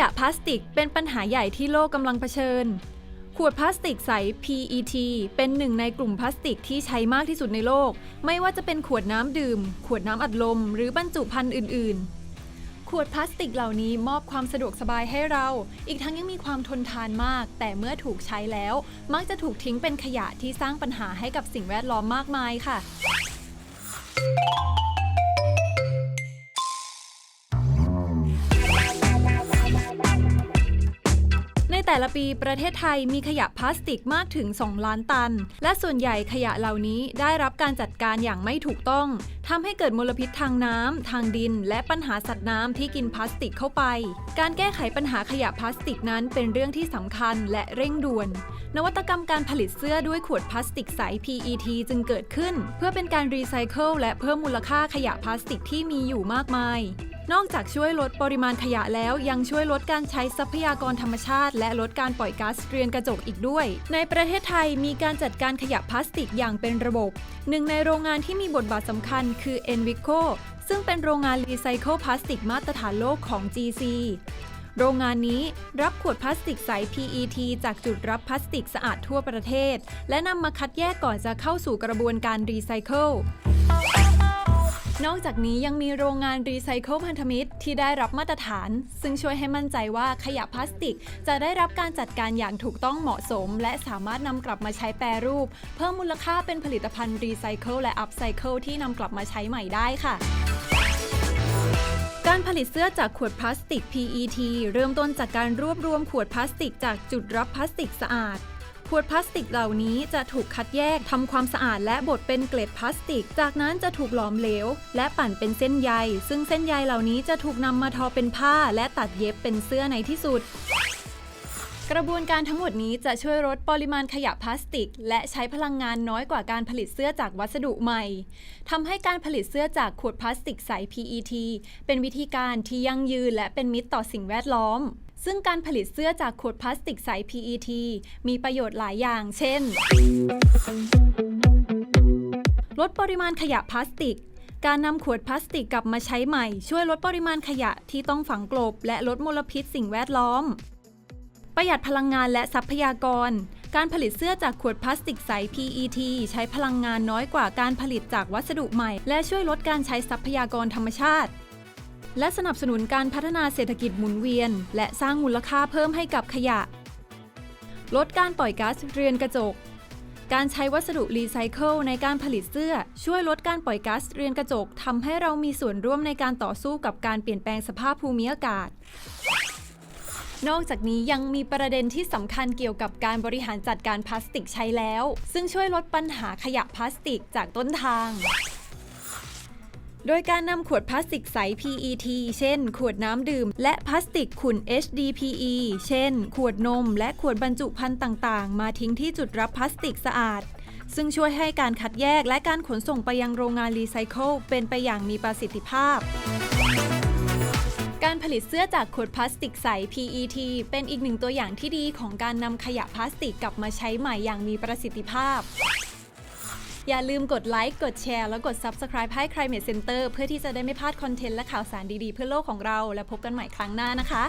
ยะพลาสติกเป็นปัญหาใหญ่ที่โลกกำลังเผชิญ ขวดพลาสติกใส PET เป็นหนึ่งในกลุ่มพลาสติกที่ใช้มากที่สุดในโลก ไม่ว่าจะเป็นขวดน้ำดื่ม ขวดน้ำอัดลม หรือบรรจุภัณฑ์อื่น ๆ ขวดพลาสติกเหล่านี้มอบความสะดวกสบายให้เรา อีกทั้งยังมีความทนทานมาก แต่เมื่อถูกใช้แล้ว มักจะถูกทิ้งเป็นขยะที่สร้างปัญหาให้กับสิ่งแวดล้อมมากมายค่ะ แต่ละปีประเทศไทยมีขยะพลาสติกมากถึง 2 ล้านตัน และส่วนใหญ่ขยะเหล่านี้ได้รับการจัดการอย่างไม่ถูกต้องทำให้เกิดมลพิษทางน้ำทางดิน และปัญหาสัตว์น้ำที่กินพลาสติกเข้าไป การแก้ไขปัญหาขยะพลาสติกนั้นเป็นเรื่องที่สำคัญและเร่งด่วน นวัตกรรมการผลิตเสื้อด้วยขวดพลาสติกใส PET จึงเกิดขึ้น เพื่อเป็นการรีไซเคิลและเพิ่มมูลค่าขยะพลาสติกที่มีอยู่มากมาย นอกจากช่วยลดปริมาณขยะแล้วยังช่วยลดการใช้ทรัพยากรธรรมชาติ และลดการปล่อยก๊าซเรือนกระจกอีกด้วย ในประเทศไทยมีการจัดการขยะพลาสติกอย่างเป็นระบบ หนึ่งในโรงงานที่มีบทบาทสำคัญคือ Envico ซึ่งเป็นโรงงานรีไซเคิลพลาสติกมาตรฐานโลกของ GC โรงงานนี้รับขวดพลาสติกใส PET จากจุดรับพลาสติกสะอาดทั่วประเทศ และนำมาคัดแยกก่อนจะเข้าสู่กระบวนการรีไซเคิล นอกจากนี้ยังมีโรงงานรีไซเคิลพันธมิตรที่ได้รับมาตรฐาน ซึ่งช่วยให้มั่นใจว่าขยะพลาสติก จะได้รับการจัดการอย่างถูกต้องเหมาะสม และสามารถนำกลับมาใช้แปรรูป เพิ่มมูลค่าเป็นผลิตภัณฑ์รีไซเคิลและอัพไซเคิลที่นำกลับมาใช้ใหม่ได้ค่ะการผลิตเสื้อจากขวดพลาสติก PET เริ่มต้นจากการรวบรวมขวดพลาสติกจากจุดรับพลาสติกสะอาด ขวดพลาสติกเหล่านี้จะถูกคัดแยกทำความสะอาดและบดเป็นเกล็ดพลาสติก จากนั้นจะถูกหลอมเหลว และปั่นเป็นเส้นใย ซึ่งเส้นใยเหล่านี้จะถูกนำมาทอเป็นผ้า และตัดเย็บเป็นเสื้อในที่สุดกระบวนการทั้งหมดนี้จะช่วยลดปริมาณขยะพลาสติก และใช้พลังงานน้อยกว่าการผลิตเสื้อจากวัสดุใหม่ทำให้การผลิตเสื้อจากขวดพลาสติกใส PET เป็นวิธีการที่ยั่งยืนและเป็นมิตรต่อสิ่งแวดล้อม ซึ่งการผลิตเสื้อจากขวดพลาสติกใส PET มีประโยชน์หลายอย่าง เช่น ลดปริมาณขยะพลาสติก การนำขวดพลาสติกกลับมาใช้ใหม่ ช่วยลดปริมาณขยะที่ต้องฝังกลบ และลดมลพิษสิ่งแวดล้อม ประหยัดพลังงานและทรัพยากร การผลิตเสื้อจากขวดพลาสติกใส PET ใช้พลังงานน้อยกว่าการผลิตจากวัสดุใหม่ และช่วยลดการใช้ทรัพยากรธรรมชาติ และสนับสนุนการพัฒนาเศรษฐกิจหมุนเวียน และสร้างมูลค่าเพิ่มให้กับขยะ ลดการปล่อยก๊าซเรือนกระจก การใช้วัสดุรีไซเคิลในการผลิตเสื้อ ช่วยลดการปล่อยก๊าซเรือนกระจกทำให้เรามีส่วนร่วมในการต่อสู้กับการเปลี่ยนแปลงสภาพภูมิอากาศนอกจากนี้ยังมีประเด็นที่สำคัญเกี่ยวกับการบริหารจัดการพลาสติกใช้แล้ว ซึ่งช่วยลดปัญหาขยะพลาสติกจากต้นทาง โดยการนำขวดพลาสติกใส PET เช่น ขวดน้ำดื่ม และพลาสติกขุ่น HDPE เช่น ขวดนม และขวดบรรจุภัณฑ์ต่างๆ มาทิ้งที่จุดรับพลาสติกสะอาด ซึ่งช่วยให้การคัดแยกและการขนส่งไปยังโรงงานรีไซเคิลเป็นไปอย่างมีประสิทธิภาพการผลิตเสื้อจากขวดพลาสติกใส PET เป็นอีกหนึ่งตัวอย่างที่ดีของการนำขยะพลาสติกกลับมาใช้ใหม่อย่างมีประสิทธิภาพ อย่าลืมกดไลค์ กดแชร์ แล้วกด Subscribe ให้ Climate Center เพื่อที่จะได้ไม่พลาดคอนเทนต์และข่าวสารดีๆ เพื่อโลกของเรา และพบกันใหม่ครั้งหน้านะคะ